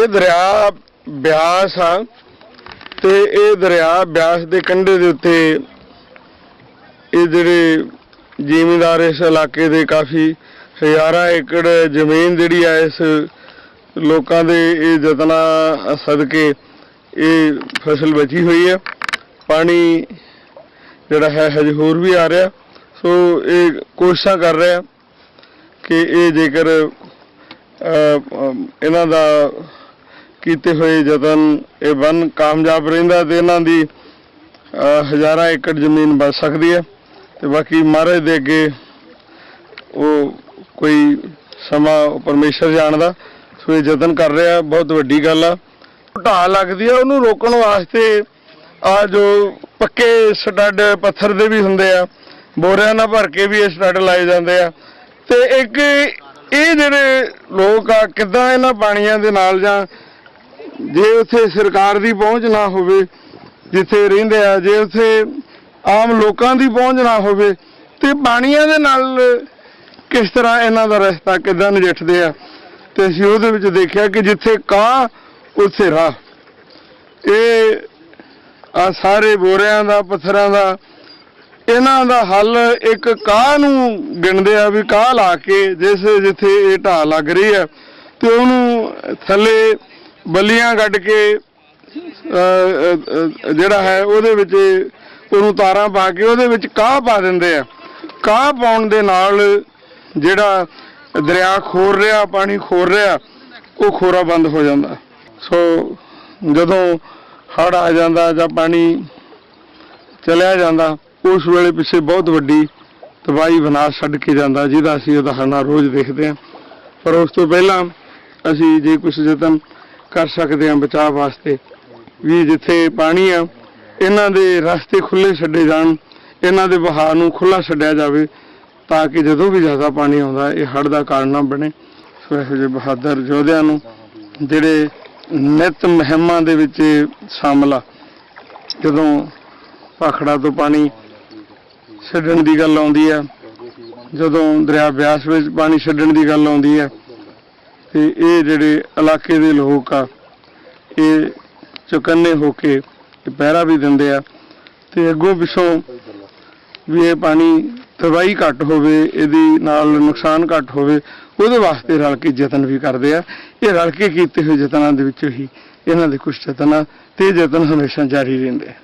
ਇਹ ਦਰਿਆ ਬਿਆਸ ਆ ਤੇ ਇਹ ਦਰਿਆ ਬਿਆਸ ਦੇ ਕੰਢੇ ਦੇ ਉੱਤੇ ਇਹ ਜਿਹੜੇ ਜ਼ਿਮੀਂਦਾਰ ਇਸ ਇਲਾਕੇ ਦੇ ਕਾਫੀ ਹਜ਼ਾਰਾਂ ਏਕੜ ਜ਼ਮੀਨ ਜਿਹੜੀ ਆ ਇਸ ਲੋਕਾਂ ਦੇ ਇਹ ਯਤਨਾਂ ਸਦਕੇ ਇਹ ਫਸਲ ਬਚੀ ਹੋਈ ਹੈ ਪਾਣੀ ਜਿਹੜਾ ਹੈ ਹਜੇ ਹੋਰ ਵੀ ਆ ਰਿਹਾ। ਸੋ ਇਹ ਕੋਸ਼ਿਸ਼ਾਂ ਕਰ ਰਿਹਾ ਕਿ ਇਹ ਜੇਕਰ ਇਹਨਾਂ ਦਾ ਕੀਤੇ ਹੋਏ ਯਤਨ, ਇਹ ਬਨ ਕਾਮਯਾਬ ਰਹਿੰਦਾ ਤੇ ਇਹਨਾਂ ਦੀ ਹਜ਼ਾਰਾਂ ਏਕੜ ਜ਼ਮੀਨ ਬਚ ਸਕਦੀ ਹੈ। ਤੇ ਬਾਕੀ ਮਹਾਰਾਜ ਦੇ ਅੱਗੇ ਉਹ ਕੋਈ ਸਮਾਂ ਉਹ ਪਰਮੇਸ਼ਰ ਜਾਣਦਾ, ਸੋ ਇਹ ਯਤਨ ਕਰ ਰਿਹਾ, ਬਹੁਤ ਵੱਡੀ ਗੱਲ ਆ। ਢਾਹ ਲੱਗਦੀ ਆ, ਉਹਨੂੰ ਰੋਕਣ ਵਾਸਤੇ ਆ ਜੋ ਪੱਕੇ ਸਟੱਡ ਪੱਥਰ ਦੇ ਵੀ ਹੁੰਦੇ ਆ, ਬੋਰਿਆਂ ਨਾਲ ਭਰ ਕੇ ਵੀ ਇਹ ਸਟੱਡ ਲਾਏ ਜਾਂਦੇ ਆ। ਤੇ ਇੱਕ ਇਹ ਜਿਹੜੇ ਲੋਕ ਆ, ਕਿੱਦਾਂ ਇਹਨਾਂ ਪਾਣੀਆਂ ਦੇ ਨਾਲ ਜਾਂ ਜੇ ਉੱਥੇ ਸਰਕਾਰ ਦੀ ਪਹੁੰਚ ਨਾ ਹੋਵੇ, ਜਿੱਥੇ ਰਹਿੰਦੇ ਆ, ਜੇ ਉੱਥੇ ਆਮ ਲੋਕਾਂ ਦੀ ਪਹੁੰਚ ਨਾ ਹੋਵੇ, ਤੇ ਪਾਣੀਆਂ ਦੇ ਨਾਲ ਕਿਸ ਤਰ੍ਹਾਂ ਇਹਨਾਂ ਦਾ ਰਸਤਾ ਕਿੱਦਾਂ ਨਜਿੱਠਦੇ ਆ? ਤੇ ਅਸੀਂ ਉਹਦੇ ਵਿੱਚ ਦੇਖਿਆ ਕਿ ਜਿੱਥੇ ਕਾਂ ਉੱਥੇ ਰਾਹ। ਇਹ ਆ ਸਾਰੇ ਬੋਰਿਆਂ ਦਾ, ਪੱਥਰਾਂ ਦਾ, ਇਹਨਾਂ ਦਾ ਹੱਲ ਇੱਕ ਕਾਹ ਨੂੰ ਗਿਣਦੇ ਆ ਵੀ ਕਾਹ ਲਾ ਕੇ, ਜਿਸ ਜਿੱਥੇ ਇਹ ਢਾਹ ਲੱਗ ਰਹੀ ਹੈ ਤੇ ਉਹਨੂੰ ਥੱਲੇ ਬੱਲੀਆਂ ਕੱਢ ਕੇ ਜਿਹੜਾ ਹੈ, ਉਹਦੇ ਵਿੱਚ ਉਹਨੂੰ ਤਾਰਾਂ ਪਾ ਕੇ ਉਹਦੇ ਵਿੱਚ ਕਾਹ ਪਾ ਦਿੰਦੇ ਆ। ਕਾਹ ਪਾਉਣ ਦੇ ਨਾਲ ਜਿਹੜਾ ਦਰਿਆ ਖੋਰ ਰਿਹਾ, ਪਾਣੀ ਖੋਰ ਰਿਹਾ, ਉਹ ਖੋਰਾ ਬੰਦ ਹੋ ਜਾਂਦਾ। ਸੋ ਜਦੋਂ ਹੜ ਆ ਜਾਂਦਾ ਜਾਂ ਪਾਣੀ ਚਲਿਆ ਜਾਂਦਾ, ਉਸ ਵੇਲੇ ਪਿੱਛੇ ਬਹੁਤ ਵੱਡੀ ਤਬਾਹੀ ਵਿਨਾਸ਼ ਛੱਡ ਕੇ ਜਾਂਦਾ, ਜਿਹਦਾ ਅਸੀਂ ਉਦਾਹਰਨਾਂ ਰੋਜ਼ ਦੇਖਦੇ ਹਾਂ। ਪਰ ਉਸ ਤੋਂ ਪਹਿਲਾਂ ਅਸੀਂ ਜੇ ਕੁਝ ਯਤਨ ਕਰ ਸਕਦੇ ਹਾਂ ਬਚਾਅ ਵਾਸਤੇ। ਵੀ ਜਿੱਥੇ ਪਾਣੀ ਆ, ਇਹਨਾਂ ਦੇ ਰਸਤੇ ਖੁੱਲੇ ਛੱਡੇ ਜਾਣ, ਇਹਨਾਂ ਦੇ ਬਹਾਅ ਨੂੰ ਖੁੱਲਾ ਛੱਡਿਆ ਜਾਵੇ, ਤਾਂ ਕਿ ਜਦੋਂ ਵੀ ਜ਼ਿਆਦਾ ਪਾਣੀ ਆਉਂਦਾ, ਇਹ ਹੜ੍ਹ ਦਾ ਕਾਰਨ ਨਾ ਬਣੇ। ਸੋ ਇਹੋ ਜਿਹੇ ਬਹਾਦਰ ਯੋਧਿਆਂ ਨੂੰ, ਜਿਹੜੇ ਨਿਤ ਮਹਿਮਾਂ ਦੇ ਵਿੱਚ ਸ਼ਾਮਲ ਆ, ਜਦੋਂ ਭਾਖੜਾ ਤੋਂ ਪਾਣੀ ਛੱਡਣ ਦੀ ਗੱਲ ਆਉਂਦੀ ਆ, ਜਦੋਂ ਦਰਿਆ ਬਿਆਸ ਵਿੱਚ ਪਾਣੀ ਛੱਡਣ ਦੀ ਗੱਲ ਆਉਂਦੀ ਹੈ ਤੇ ਇਹ ਜਿਹੜੇ ਇਲਾਕੇ ਦੇ ਲੋਕ ਆ, ਇਹ ਚੁਕੰਨੇ ਹੋ ਕੇ ਪਹਿਰਾ ਵੀ ਦਿੰਦੇ ਆ ਤੇ ਅੱਗੋਂ ਪਿੱਛੋਂ ਵੀ ਇਹ ਪਾਣੀ ਤਬਾਹੀ ਘੱਟ ਹੋਵੇ, ਇਹਦੀ ਨਾਲ ਨੁਕਸਾਨ ਘੱਟ ਹੋਵੇ, ਉਹਦੇ ਵਾਸਤੇ ਰਲ ਕੇ ਯਤਨ ਵੀ ਕਰਦੇ ਆ। ਇਹ ਰਲ ਕੇ ਕੀਤੇ ਹੋਏ ਯਤਨਾਂ ਦੇ ਵਿੱਚੋਂ ਹੀ ਇਹਨਾਂ ਦੇ ਕੁਝ ਯਤਨ ਆ ਤੇ ਯਤਨ ਹਮੇਸ਼ਾ ਜਾਰੀ ਰਹਿੰਦੇ ਆ।